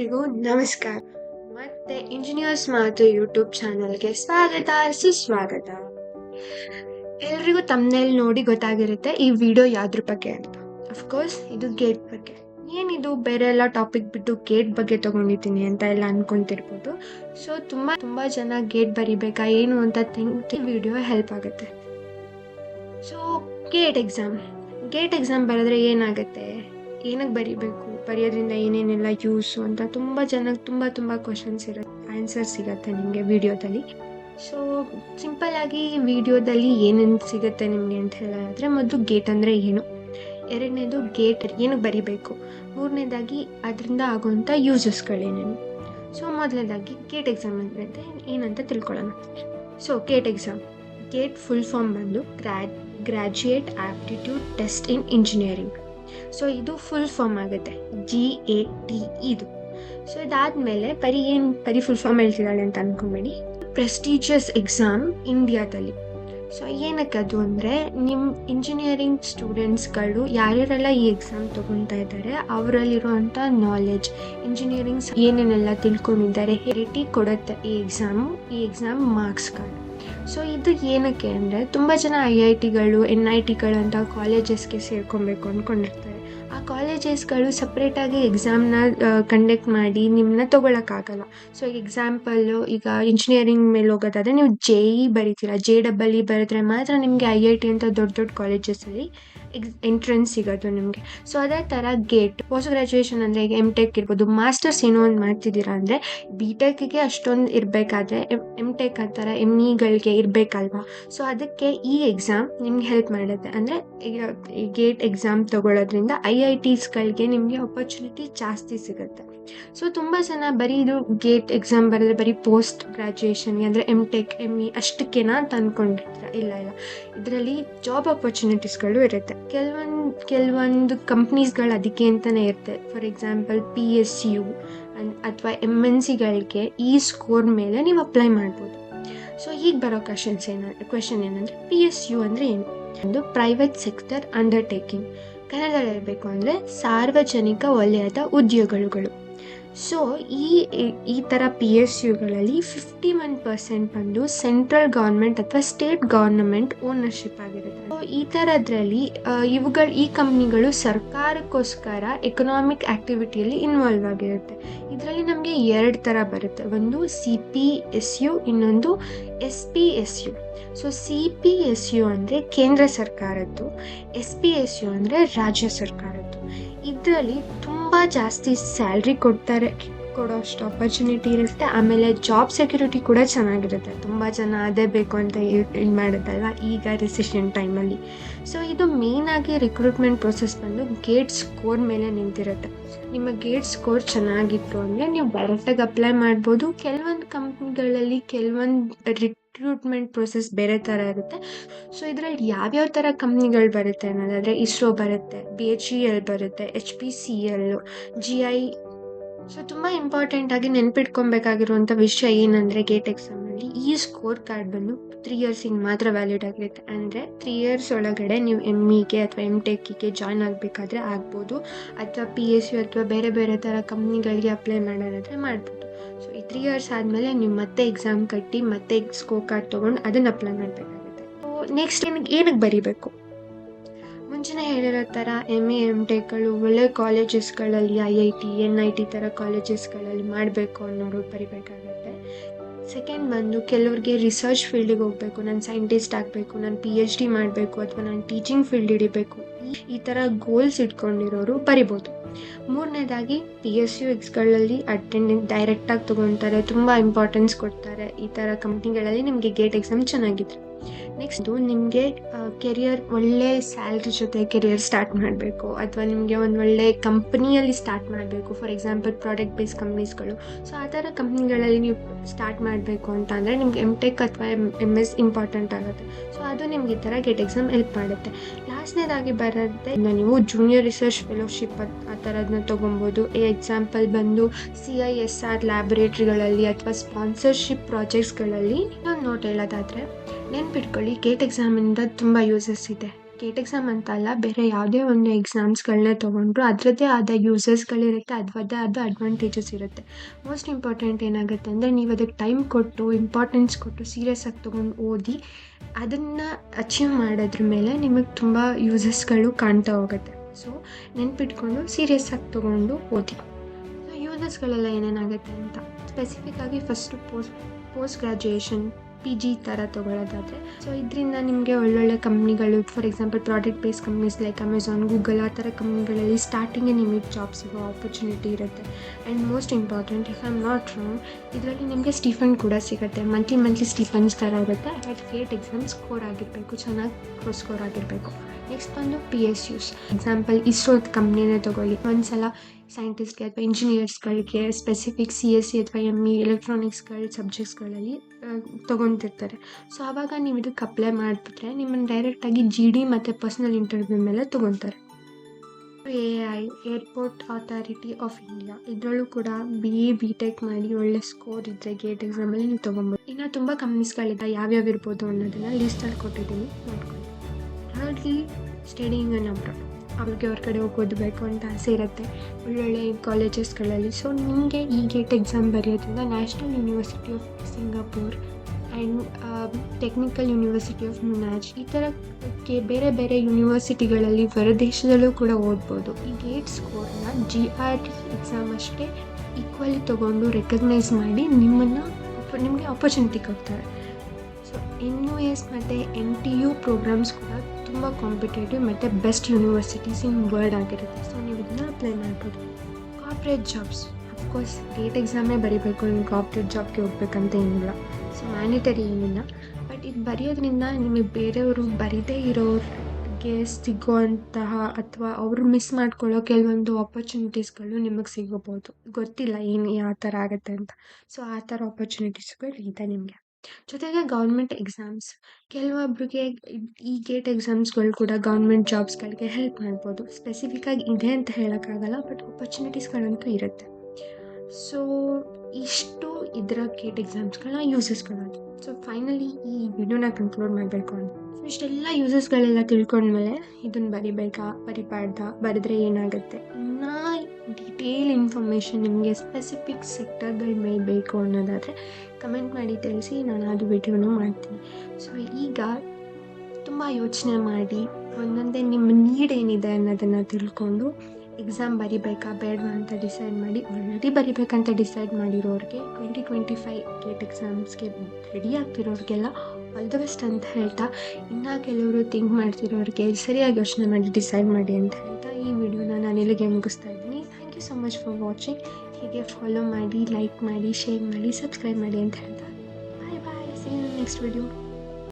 ಎಲ್ರಿಗೂ ನಮಸ್ಕಾರ. ಮತ್ತೆ ಇಂಜಿನಿಯರ್ಸ್ ಮಾತು ಯೂಟ್ಯೂಬ್ ಚಾನಲ್ಗೆ ಸ್ವಾಗತ, ಸುಸ್ವಾಗತ. ಎಲ್ರಿಗೂ ತಮ್ಮನೇಲಿ ನೋಡಿ ಗೊತ್ತಾಗಿರುತ್ತೆ ಈ ವಿಡಿಯೋ ಯಾವ್ದ್ರ ಬಗ್ಗೆ ಅಂತ. ಅಫ್ಕೋರ್ಸ್ ಇದು ಗೇಟ್ ಬಗ್ಗೆ. ಏನಿದು? ಬೇರೆ ಎಲ್ಲ ಟಾಪಿಕ್ ಬಿಟ್ಟು ಗೇಟ್ ಬಗ್ಗೆ ತಗೊಂಡಿದ್ದೀನಿ ಅಂತ ಎಲ್ಲ ಅನ್ಕೊಂತಿರ್ಬೋದು. ಸೊ ತುಂಬ ತುಂಬ ಜನ ಗೇಟ್ ಬರಿಬೇಕಾ, ಏನು ಅಂತ ತಿಂಕ್ ವಿಡಿಯೋ ಹೆಲ್ಪ್ ಆಗುತ್ತೆ. So GATE exam GATE exam ಬರೆದ್ರೆ ಏನಾಗುತ್ತೆ? ಏನಕ್ಕೆ ಬರಿಬೇಕು? ಬರೆಯೋದ್ರಿಂದ ಏನೇನೆಲ್ಲ ಯೂಸು ಅಂತ ತುಂಬ ಜನಕ್ಕೆ ತುಂಬ ತುಂಬ ಕ್ವಶನ್ಸ್ ಇರುತ್ತೆ ಆನ್ಸರ್ ಸಿಗುತ್ತೆ ನಿಮಗೆ ವಿಡಿಯೋದಲ್ಲಿ ಸೊ ಸಿಂಪಲ್ ಆಗಿ ವಿಡಿಯೋದಲ್ಲಿ ಏನೇನು ಸಿಗುತ್ತೆ ನಿಮಗೆ ಅಂತ ಹೇಳೋದಾದರೆ ಮೊದಲು ಗೇಟ್ ಅಂದರೆ ಏನು? ಎರಡನೇದು ಗೇಟ್ ಏನಕ್ಕೆ ಬರಿಬೇಕು? ಮೂರನೇದಾಗಿ ಅದರಿಂದ ಆಗುವಂಥ ಯೂಸಸ್ಗಳೇನೇನು ಸೊ ಮೊದಲನೇದಾಗಿ ಗೇಟ್ ಎಕ್ಸಾಮ್ ಅಂದರೆ ಏನಂತ ತಿಳ್ಕೊಳ್ಳೋಣ. So GATE exam GATE full form ಬಂದು ಗ್ರಾ graduate aptitude test in engineering so ಇದು ಫುಲ್ ಫಾರ್ಮ್ ಆಗುತ್ತೆ. ಜಿ ಎ ಟಿ ಇದು. ಸೊ ಇದಾದಮೇಲೆ ಪರಿ ಏನು, ಪರಿ ಫುಲ್ ಫಾರ್ಮ್ ಹೇಳ್ತಿದ್ದಾಳೆ ಅಂತ ಅನ್ಕೊಂಬೇಡಿ. ಪ್ರೆಸ್ಟೀಜಿಯಸ್ ಎಕ್ಸಾಮ್ ಇಂಡಿಯಾದಲ್ಲಿ ಸೊ ಏನಕ್ಕೆ ಅದು ಅಂದರೆ ನಿಮ್ಮ ಇಂಜಿನಿಯರಿಂಗ್ ಸ್ಟೂಡೆಂಟ್ಸ್ಗಳು ಯಾರ್ಯಾರೆಲ್ಲ ಈ ಎಕ್ಸಾಮ್ ತೊಗೊತಾ ಇದ್ದಾರೆ ಅವರಲ್ಲಿರುವಂಥ ನಾಲೆಜ್ ಇಂಜಿನಿಯರಿಂಗ್ಸ್ ಏನೇನೆಲ್ಲ ತಿಳ್ಕೊಂಡಿದ್ದಾರೆ ಹೆರಿಟಿ ಕೊಡುತ್ತೆ ಈ ಎಕ್ಸಾಮು ಈ ಎಕ್ಸಾಮ್ ಮಾರ್ಕ್ಸ್ಗಳು ಸೊ ಇದು ಏನಕ್ಕೆ ಅಂದರೆ ತುಂಬ ಜನ ಐ ಐ ಟಿಗಳು, ಎನ್ ಐ ಟಿಗಳು ಅಂತ ಕಾಲೇಜಸ್ಗೆ ಸೇರ್ಕೊಬೇಕು ಅಂದ್ಕೊಂಡಿರ್ತಾರೆ ಆ ಕಾಲೇಜಸ್ಗಳು ಸಪ್ರೇಟಾಗಿ ಎಕ್ಸಾಮ್ನ ಕಂಡಕ್ಟ್ ಮಾಡಿ ನಿಮ್ಮನ್ನ ತೊಗೊಳಕ್ಕಾಗಲ್ಲ. ಸೊ ಎಕ್ಸಾಂಪಲ್ಲು ಈಗ ಇಂಜಿನಿಯರಿಂಗ್ ಮೇಲೆ ಹೋಗೋದಾದರೆ ನೀವು ಜೆ ಇ ಬರೀತೀರ. ಜೆ ಡಬಲ್ ಇ ಬರೆದ್ರೆ ಮಾತ್ರ ನಿಮಗೆ ಐ ಐ ಟಿ ಅಂತ ದೊಡ್ಡ ದೊಡ್ಡ ಕಾಲೇಜಸಲ್ಲಿ ಎಕ್ಸ್ ಎಂಟ್ರೆನ್ಸ್ ಸಿಗೋದು ನಿಮಗೆ. ಸೊ ಅದೇ ಥರ ಗೇಟ್ ಪೋಸ್ಟ್ ಗ್ರ್ಯಾಜುಯೇಷನ್ ಅಂದರೆ ಈಗ ಎಂ ಟೆಕ್ ಇರ್ಬೋದು ಮಾಸ್ಟರ್ಸ್ ಏನೋ ಒಂದು ಮಾಡ್ತಿದ್ದೀರಾ ಅಂದರೆ ಬಿ ಟೆಕ್ಗೆ ಅಷ್ಟೊಂದು ಇರಬೇಕಾದ್ರೆ ಎಂ ಟೆಕ್ ಆ ಥರ ಎಂ ಇಗಳಿಗೆ ಇರಬೇಕಲ್ವಾ? ಸೊ ಅದಕ್ಕೆ ಈ ಎಕ್ಸಾಮ್ ನಿಮ್ಗೆ ಹೆಲ್ಪ್ ಮಾಡುತ್ತೆ. ಅಂದರೆ ಈಗ ಗೇಟ್ ಎಕ್ಸಾಮ್ ತೊಗೊಳೋದ್ರಿಂದ ಐ ಐ ಟಿಸ್ಗಳಿಗೆ ನಿಮಗೆ ಅಪರ್ಚುನಿಟಿ ಜಾಸ್ತಿ ಸಿಗುತ್ತೆ. ಸೊ ತುಂಬ ಜನ ಬರೀ ಇದು ಗೇಟ್ ಎಕ್ಸಾಮ್ ಬರೆದ್ರೆ ಬರೀ ಪೋಸ್ಟ್ ಗ್ರ್ಯಾಜುಯೇಷನ್ಗೆ ಅಂದರೆ ಎಂ ಟೆಕ್ ಎಂ ಇ ಅಷ್ಟಕ್ಕೇನಾ ಅಂತ ಅಂದ್ಕೊಂಡಿರ್ತಾರೆ ಇಲ್ಲ ಇಲ್ಲ. ಇದರಲ್ಲಿ ಜಾಬ್ ಅಪರ್ಚುನಿಟೀಸ್ಗಳು ಇರುತ್ತೆ. ಕೆಲವೊಂದು ಕೆಲವೊಂದು ಕಂಪ್ನೀಸ್ಗಳು ಅದಕ್ಕೆ ಅಂತಲೇ ಇರುತ್ತೆ for example P S U ಅಥವಾ ಎಂ ಎನ್ ಸಿಗಳಿಗೆ ಈ ಸ್ಕೋರ್ ಮೇಲೆ ನೀವು ಅಪ್ಲೈ ಮಾಡ್ಬೋದು. ಸೊ ಈಗ ಬರೋ ಕ್ವಶನ್ಸ್ ಏನ ಕ್ವೆಶನ್ ಏನಂದರೆ ಪಿ ಎಸ್ ಯು ಅಂದರೆ ಏನು? ಒಂದು ಪ್ರೈವೇಟ್ ಸೆಕ್ಟರ್ ಅಂಡರ್ಟೇಕಿಂಗ್ ಕನ್ನಡದಲ್ಲಿ ಹೇಳಬೇಕು ಅಂದರೆ ಸಾರ್ವಜನಿಕ ವಲಯದ ಉದ್ಯೋಗಗಳು ಸೊ ಈ ಈ ಥರ ಪಿ ಎಸ್ ಯುಗಳಲ್ಲಿ ಫಿಫ್ಟಿ ಒನ್ ಪರ್ಸೆಂಟ್ ಬಂದು ಸೆಂಟ್ರಲ್ ಗೌರ್ಮೆಂಟ್ ಅಥವಾ ಸ್ಟೇಟ್ ಗೌರ್ನಮೆಂಟ್ ಓನರ್ಶಿಪ್ ಆಗಿರುತ್ತೆ. ಸೊ ಈ ಥರದ್ರಲ್ಲಿ ಇವುಗಳು, ಈ ಕಂಪ್ನಿಗಳು ಸರ್ಕಾರಕ್ಕೋಸ್ಕರ ಎಕನಾಮಿಕ್ ಆ್ಯಕ್ಟಿವಿಟಿಯಲ್ಲಿ ಇನ್ವಾಲ್ವ್ ಆಗಿರುತ್ತೆ. ಇದರಲ್ಲಿ ನಮಗೆ ಎರಡು ಥರ ಬರುತ್ತೆ. ಒಂದು ಸಿ ಪಿ ಎಸ್ ಯು ಇನ್ನೊಂದು S P S U so C P S U ಅಂದರೆ ಕೇಂದ್ರ ಸರ್ಕಾರದ್ದು ಎಸ್ ಪಿ ಎಸ್ ಯು ಅಂದರೆ ರಾಜ್ಯ ಸರ್ಕಾರದ್ದು. ಇದರಲ್ಲಿ ತುಂಬ ಜಾಸ್ತಿ ಸ್ಯಾಲ್ರಿ ಕೊಡ್ತಾರೆ, ಕೊಡೋ ಅಷ್ಟು ಆಪರ್ಚುನಿಟಿ ಇರುತ್ತೆ. ಆಮೇಲೆ ಜಾಬ್ ಸೆಕ್ಯೂರಿಟಿ ಕೂಡ ಚೆನ್ನಾಗಿರುತ್ತೆ. ತುಂಬ ಜನ ಅದೇ ಬೇಕು ಅಂತ ಇದು ಮಾಡುತ್ತಲ್ವ? ಈಗ ರಿಸೆಷನ್ ಟೈಮಲ್ಲಿ ಸೊ ಇದು ಮೇಯ್ನಾಗಿ ರಿಕ್ರೂಟ್ಮೆಂಟ್ ಪ್ರೊಸೆಸ್ ಬಂದು ಗೇಟ್ ಸ್ಕೋರ್ ಮೇಲೆ ನಿಂತಿರುತ್ತೆ. ನಿಮ್ಮ ಗೇಟ್ ಸ್ಕೋರ್ ಚೆನ್ನಾಗಿತ್ತು ಅಂದರೆ ನೀವು ಡೈರೆಕ್ಟಾಗಿ ಅಪ್ಲೈ ಮಾಡ್ಬೋದು. ಕೆಲವೊಂದು ಕಂಪ್ನಿಗಳಲ್ಲಿ ಕೆಲವೊಂದು ರಿಕ್ರೂಟ್ಮೆಂಟ್ ಪ್ರೊಸೆಸ್ ಬೇರೆ ಥರ ಇರುತ್ತೆ. ಸೊ ಇದರಲ್ಲಿ ಯಾವ್ಯಾವ ಥರ ಕಂಪ್ನಿಗಳು ಬರುತ್ತೆ ಅನ್ನೋದಾದರೆ ಇಸ್ರೋ ಬರುತ್ತೆ ಬಿ ಎಚ್ ಇ ಎಲ್ ಬರುತ್ತೆ H P C L G I so ತುಂಬ ಇಂಪಾರ್ಟೆಂಟಾಗಿ ನೆನ್ಪಿಟ್ಕೊಬೇಕಾಗಿರುವಂಥ ವಿಷಯ ಏನಂದರೆ ಗೇಟ್ ಎಕ್ಸಾಮಲ್ಲಿ ಈ ಸ್ಕೋರ್ ಕಾರ್ಡ್ ಬಂದು ತ್ರೀ ಇಯರ್ಸಿಗೆ ಮಾತ್ರ ವ್ಯಾಲಿಡ್ ಆಗಿರುತ್ತೆ. ಅಂದರೆ ತ್ರೀ ಇಯರ್ಸ್ ಒಳಗಡೆ ನೀವು ಎಂ ಇಗೆ ಅಥವಾ ಎಂ ಟೆಕ್ಗೆ ಜಾಯ್ನ್ ಆಗಬೇಕಾದ್ರೆ ಆಗ್ಬೋದು. ಅಥವಾ ಪಿ ಎಸ್ ಯು ಅಥವಾ ಬೇರೆ ಬೇರೆ ಥರ ಕಂಪ್ನಿಗಳಿಗೆ ಅಪ್ಲೈ ಮಾಡೋದಾದರೆ ಮಾಡ್ಬೋದು. ಸೊ ಈ ತ್ರೀ ಇಯರ್ಸ್ ಆದಮೇಲೆ ನೀವು ಮತ್ತೆ ಎಕ್ಸಾಮ್ ಕಟ್ಟಿ, ಮತ್ತೆ ಸ್ಕೋ ಕಾರ್ಡ್ ತೊಗೊಂಡು ಅದನ್ನು ಅಪ್ಲೈ ಮಾಡಬೇಕಾಗುತ್ತೆ. ಸೊ ನೆಕ್ಸ್ಟ್ ಏನಕ್ಕೆ ಏನಕ್ಕೆ ಬರೀಬೇಕು? ಮುಂಚೆನೇ ಹೇಳಿರೋ ಥರ ಎಂ ಎ ಎಂ ಟೆಕ್ಗಳು ಒಳ್ಳೆ ಕಾಲೇಜಸ್ಗಳಲ್ಲಿ I I T N I T ಥರ ಕಾಲೇಜಸ್ಗಳಲ್ಲಿ ಮಾಡಬೇಕು ಅನ್ನೋರು ಬರಿಬೇಕಾಗತ್ತೆ. ಸೆಕೆಂಡ್ ಬಂದು ಕೆಲವ್ರಿಗೆ ರಿಸರ್ಚ್ ಫೀಲ್ಡಿಗೆ ಹೋಗಬೇಕು, ನಾನು ಸೈಂಟಿಸ್ಟ್ ಆಗಬೇಕು, ನಾನು ಪಿ ಎಚ್ ಡಿ ಮಾಡಬೇಕು, ಅಥವಾ ನಾನು ಟೀಚಿಂಗ್ ಫೀಲ್ಡ್ ಹಿಡಿಬೇಕು, ಈ ಥರ ಗೋಲ್ಸ್ ಇಟ್ಕೊಂಡಿರೋರು ಬರಿಬೋದು. ಮೂರನೇದಾಗಿ ಪಿ ಎಸ್ ಯು ಎಕ್ಸ್ಗಳಲ್ಲಿ ಅಟೆಂಡೆನ್ಸ್ ಡೈರೆಕ್ಟಾಗಿ ತೊಗೊತಾರೆ, ತುಂಬ ಇಂಪಾರ್ಟೆನ್ಸ್ ಕೊಡ್ತಾರೆ ಈ ಥರ ಕಂಪ್ನಿಗಳಲ್ಲಿ ನಿಮಗೆ ಗೇಟ್ ಎಕ್ಸಾಮ್ ಚೆನ್ನಾಗಿದ್ರೆ. ನೆಕ್ಸ್ಟು ನಿಮಗೆ ಕೆರಿಯರ್ ಒಳ್ಳೆ ಸ್ಯಾಲ್ರಿ ಜೊತೆ ಕೆರಿಯರ್ ಸ್ಟಾರ್ಟ್ ಮಾಡಬೇಕು. ಅಥವಾ ನಿಮಗೆ ಒಂದು ಒಳ್ಳೆ ಕಂಪ್ನಿಯಲ್ಲಿ ಸ್ಟಾರ್ಟ್ ಮಾಡಬೇಕು. ಫಾರ್ ಎಕ್ಸಾಂಪಲ್ ಪ್ರಾಡಕ್ಟ್ ಬೇಸ್ ಕಂಪ್ನೀಸ್ಗಳು ಸೊ ಆ ಥರ ಕಂಪ್ನಿಗಳಲ್ಲಿ ನೀವು ಸ್ಟಾರ್ಟ್ ಮಾಡಬೇಕು ಅಂತ ಅಂದರೆ ನಿಮ್ಗೆ ಎಂ ಟೆಕ್ ಅಥವಾ ಎಂ ಎಂ ಎಸ್ ಇಂಪಾರ್ಟೆಂಟ್ ಆಗುತ್ತೆ. ಸೊ ಅದು ನಿಮ್ಗೆ ಈ ಥರ ಗೇಟ್ ಎಕ್ಸಾಮ್ ಹೆಲ್ಪ್ ಮಾಡುತ್ತೆ. ಲಾಸ್ಟ್ನೇದಾಗಿ ಬರುತ್ತೆ ನೀವು ಜೂನಿಯರ್ ರಿಸರ್ಚ್ ಫೆಲೋಶಿಪ್ ಆ ಥರದನ್ನ ತೊಗೊಬೋದು. ಎಕ್ಸಾಂಪಲ್ ಬಂದು ಸಿ ಐ ಎಸ್ ಆರ್ ಲ್ಯಾಬೊರೇಟ್ರಿಗಳಲ್ಲಿ ಅಥವಾ ಸ್ಪಾನ್ಸರ್ಶಿಪ್ ಪ್ರಾಜೆಕ್ಟ್ಸ್ಗಳಲ್ಲಿ ಇನ್ನೊಂದು ನೋಟ್ ಹೇಳೋದಾದರೆ ನೆನ್ಪಿಟ್ಕೊಳ್ಳಿ ಗೇಟ್ ಎಕ್ಸಾಮಿಂದ ತುಂಬ ಯೂಸಸ್ ಇದೆ. ಗೇಟ್ ಎಕ್ಸಾಮ್ ಅಂತ ಅಲ್ಲ, ಬೇರೆ ಯಾವುದೇ ಒಂದು ಎಕ್ಸಾಮ್ಸ್ಗಳನ್ನೇ ತೊಗೊಂಡ್ರು ಅದರದ್ದೇ ಆದ ಯೂಸಸ್ಗಳಿರುತ್ತೆ ಅದರದ್ದೇ ಆದ ಅಡ್ವಾಂಟೇಜಸ್ ಇರುತ್ತೆ. ಮೋಸ್ಟ್ ಇಂಪಾರ್ಟೆಂಟ್ ಏನಾಗುತ್ತೆ ಅಂದರೆ, ನೀವು ಅದಕ್ಕೆ ಟೈಮ್ ಕೊಟ್ಟು ಇಂಪಾರ್ಟೆನ್ಸ್ ಕೊಟ್ಟು ಸೀರಿಯಸ್ ಆಗಿ ತೊಗೊಂಡು ಓದಿ, ಅದನ್ನು ಅಚೀವ್ ಮಾಡೋದ್ರ ಮೇಲೆ ನಿಮಗೆ ತುಂಬ ಯೂಸಸ್ಗಳು ಕಾಣ್ತಾ ಹೋಗುತ್ತೆ. ಸೊ ನೆನ್ಪಿಟ್ಕೊಂಡು ಸೀರಿಯಸ್ ಆಗಿ ತೊಗೊಂಡು ಓದಿ. ಸೊ ಯೂಸಸ್ಗಳೆಲ್ಲ ಏನೇನಾಗುತ್ತೆ ಅಂತ? ಸ್ಪೆಸಿಫಿಕ್ ಆಗಿ first post post graduation P G ಥರ ತೊಗೊಳ್ಳೋದಾದರೆ ಸೊ ಇದರಿಂದ ನಿಮಗೆ ಒಳ್ಳೊಳ್ಳೆ ಕಂಪ್ನಿಗಳು for example product base companies like Amazon Google ಆ ಥರ ಕಂಪ್ನಿಗಳಲ್ಲಿ ಸ್ಟಾರ್ಟಿಂಗೇ ನಿಮಗೆ ಜಾಬ್ ಸಿಗೋ ಆಪರ್ಚುನಿಟಿ ಇರುತ್ತೆ. And most important if I am not wrong ಇದರಲ್ಲಿ ನಿಮಗೆ ಸ್ಟೀಫನ್ ಕೂಡ ಸಿಗುತ್ತೆ. ಮಂತ್ಲಿ ಮಂತ್ಲಿ ಸ್ಟೀಫನ್ಸ್ ಥರ ಇರುತ್ತೆ. ಬಟ್ ಗೇಟ್ ಎಕ್ಸಾಮ್ ಸ್ಕೋರ್ ಆಗಿರಬೇಕು, ಚೆನ್ನಾಗಿ ಸ್ಕೋರ್ ಆಗಿರಬೇಕು. ನೆಕ್ಸ್ಟ್ ಬಂದು ಪಿ ಎಸ್ ಯುಸ್ ಎಕ್ಸಾಂಪಲ್ ಇಸ್ರೋದ ಕಂಪ್ನಿನೇ ತೊಗೊಳ್ಳಿ ಒಂದ್ಸಲ ಸೈಂಟಿಸ್ಟ್ಗೆ ಅಥವಾ ಇಂಜಿನಿಯರ್ಸ್ಗಳಿಗೆ ಸ್ಪೆಸಿಫಿಕ್ ಸಿ ಎಸ್ ಸಿ ಅಥವಾ ಎಂ ಇ ಎಲೆಕ್ಟ್ರಾನಿಕ್ಸ್ಗಳ ಸಬ್ಜೆಕ್ಟ್ಸ್ಗಳಲ್ಲಿ ತೊಗೊತಿರ್ತಾರೆ ಸೊ ಆವಾಗ ನೀವು ಇದಕ್ಕೆ ಅಪ್ಲೈ ಮಾಡಿಬಿಟ್ರೆ ನಿಮ್ಮನ್ನು ಡೈರೆಕ್ಟಾಗಿ ಜಿ ಡಿ ಮತ್ತು ಪರ್ಸ್ನಲ್ ಇಂಟರ್ವ್ಯೂ ಮೇಲೆ ತೊಗೊತಾರೆ. A I airport authority of India ಇದರಲ್ಲೂ ಕೂಡ ಬಿ ಎ ಬಿ ಟೆಕ್ ಮಾಡಿ ಒಳ್ಳೆ ಸ್ಕೋರ್ ಇದ್ದರೆ ಗೇಟ್ ಎಕ್ಸಾಮಲ್ಲಿ ನೀವು ತೊಗೊಬೋದು. ಇನ್ನು ತುಂಬ ಕಂಪ್ನೀಸ್ಗಳಿದೆ ಯಾವ್ಯಾವ ಇರ್ಬೋದು ಅನ್ನೋದನ್ನು ಲಿಸ್ಟಲ್ಲಿ ಕೊಟ್ಟಿದ್ದೀನಿ. ನೋಡ್ಕೊಳ್ಳಿ ಹಾಗಾಗಿ ಸ್ಟಡಿಂಗ್ ಅನ್ ಅಬ್ರಾಡ್ ಅವ್ರಿಗೆ ಅವ್ರ ಕಡೆ ಹೋಗಿ ಓದಬೇಕು ಅಂತ ಆಸೆ ಇರುತ್ತೆ. ಒಳ್ಳೊಳ್ಳೆ ಕಾಲೇಜಸ್ಗಳಲ್ಲಿ ಸೊ ನಿಮಗೆ ಈ GATE exam ಬರೆಯೋದ್ರಿಂದ national university of Singapore and technical university of Munich ಈ ಥರಕ್ಕೆ ಬೇರೆ ಬೇರೆ ಯೂನಿವರ್ಸಿಟಿಗಳಲ್ಲಿ ಹೊರದೇಶದಲ್ಲೂ ಕೂಡ ಓದ್ಬೋದು. ಈ ಗೇಟ್ ಸ್ಕೋರ್ನ ಜಿ ಆರ್ ಟಿ ಎಕ್ಸಾಮ್ ಅಷ್ಟೇ ಈಕ್ವಲಿ ತೊಗೊಂಡು ರೆಕಗ್ನೈಸ್ ಮಾಡಿ ನಿಮ್ಮನ್ನು ನಿಮಗೆ ಆಪರ್ಚುನಿಟಿ ಕೊಡ್ತಾರೆ. ಸೊ ಎನ್ ಯು ಎಸ್ ಮತ್ತು ಎನ್ ಟಿ ಯು ಪ್ರೋಗ್ರಾಮ್ಸ್ ಕೂಡ ತುಂಬ ಕಾಂಪಿಟೇಟಿವ್ ಮತ್ತು ಬೆಸ್ಟ್ ಯೂನಿವರ್ಸಿಟೀಸ್ ಇನ್ ವರ್ಲ್ಡ್ ಆಗಿರುತ್ತೆ. ಸೊ ನೀವು ಇದನ್ನ ಅಪ್ಲೈ ಮಾಡ್ಬೋದು. Corporate jobs of course GATE ಎಕ್ಸಾಮೇ ಬರೀಬೇಕು, ನೀವು ಕಾರ್ಪ್ರೇಟ್ ಜಾಬ್ಗೆ ಹೋಗ್ಬೇಕಂತ ಏನಿಲ್ಲ. ಸೊ ಮ್ಯಾನಿಟರಿ ಏನಿಲ್ಲ. ಬಟ್ ಇದು ಬರೆಯೋದ್ರಿಂದ ನಿಮಗೆ ಬೇರೆಯವರು ಬರೀದೇ ಇರೋರಿಗೆ ಸಿಗೋಂತಹ ಅಥವಾ ಅವರು ಮಿಸ್ ಮಾಡ್ಕೊಳ್ಳೋ ಕೆಲವೊಂದು ಆಪರ್ಚುನಿಟೀಸ್ಗಳು ನಿಮಗೆ ಸಿಗಬಹುದು ಗೊತ್ತಿಲ್ಲ ಏನು ಯಾವ ಥರ ಆಗುತ್ತೆ ಅಂತ. ಸೊ ಆ ಥರ ಆಪರ್ಚುನಿಟೀಸ್ಗಳು ಇದೆ ನಿಮಗೆ. ಜೊತೆಗೆ ಗೌರ್ಮೆಂಟ್ ಎಕ್ಸಾಮ್ಸ್ ಕೆಲವೊಬ್ರಿಗೆ ಈ ಗೇಟ್ ಎಕ್ಸಾಮ್ಸ್ಗಳು ಕೂಡ ಗೌರ್ಮೆಂಟ್ ಜಾಬ್ಸ್ಗಳಿಗೆ ಹೆಲ್ಪ್ ಮಾಡ್ಬೋದು. ಸ್ಪೆಸಿಫಿಕ್ಕಾಗಿ ಇದೆ ಅಂತ ಹೇಳೋಕ್ಕಾಗಲ್ಲ ಬಟ್ ಅಪರ್ಚುನಿಟೀಸ್ಗಳಂತೂ ಇರುತ್ತೆ. ಸೊ ಇಷ್ಟು ಇದರ ಗೇಟ್ ಎಕ್ಸಾಮ್ಸ್ಗಳನ್ನ ಯೂಸಸ್ಗಳಾಗಿ ಸೊ ಫೈನಲಿ ಈ ವಿಡಿಯೋನ ಕನ್ಕ್ಲೂಡ್ ಮಾಡಬೇಕು ಅಂತ. ಸೊ ಇಷ್ಟೆಲ್ಲ ಯೂಸಸ್ಗಳೆಲ್ಲ ತಿಳ್ಕೊಂಡ್ಮೇಲೆ ಇದನ್ನು ಬರಿಬೇಕಾ, ಬರಿಬಾರ್ದಾ, ಬರೆದ್ರೆ ಏನಾಗುತ್ತೆ? ಇನ್ನೂ ಡಿಟೇಲ್ ಇನ್ಫಾರ್ಮೇಷನ್ ನಿಮಗೆ ಸ್ಪೆಸಿಫಿಕ್ ಸೆಕ್ಟರ್ಗಳ ಮೇಲೆ ಬೇಕು ಅನ್ನೋದಾದರೆ ಕಮೆಂಟ್ ಮಾಡಿ ತಿಳಿಸಿ, ನಾನು ಅದು ವಿಡಿಯೋನು ಮಾಡ್ತೀನಿ. ಸೊ ಈಗ ತುಂಬ ಯೋಚನೆ ಮಾಡಿ ಒಂದೊಂದೇ ನಿಮ್ಮ ನೀಡ್ ಏನಿದೆ ಅನ್ನೋದನ್ನು ತಿಳ್ಕೊಂಡು ಎಕ್ಸಾಮ್ ಬರಿಬೇಕಾ, ಬೇಡವಾ ಅಂತ ಡಿಸೈಡ್ ಮಾಡಿ ಆಲ್ರೆಡಿ ಬರಿಬೇಕಂತ ಡಿಸೈಡ್ ಮಾಡಿರೋರಿಗೆ ಟ್ವೆಂಟಿ ಟ್ವೆಂಟಿ ಫೈವ್ ಗೇಟ್ ಎಕ್ಸಾಮ್ಸ್ಗೆ ರೆಡಿ ಆಗ್ತಿರೋರಿಗೆಲ್ಲ ಆಲ್ ದ ಬೆಸ್ಟ್ ಅಂತ ಹೇಳ್ತಾ, ಇನ್ನೂ ಕೆಲವರು ಥಿಂಕ್ ಮಾಡ್ತಿರೋರಿಗೆ ಸರಿಯಾಗಿ ಯೋಚನೆ ಮಾಡಿ ಡಿಸೈಡ್ ಮಾಡಿ ಅಂತ ಹೇಳ್ತಾ ಈ ವಿಡಿಯೋನ ನಾನು ಇಲ್ಲಿಗೆ ಮುಗಿಸ್ತಾ you so much for watching ಹೀಗೆ ಫಾಲೋ ಮಾಡಿ ಲೈಕ್ ಮಾಡಿ ಶೇರ್ ಮಾಡಿ ಸಬ್ಸ್ಕ್ರೈಬ್ ಮಾಡಿ ಅಂತ ಹೇಳ್ತಾ. Bye bye see next video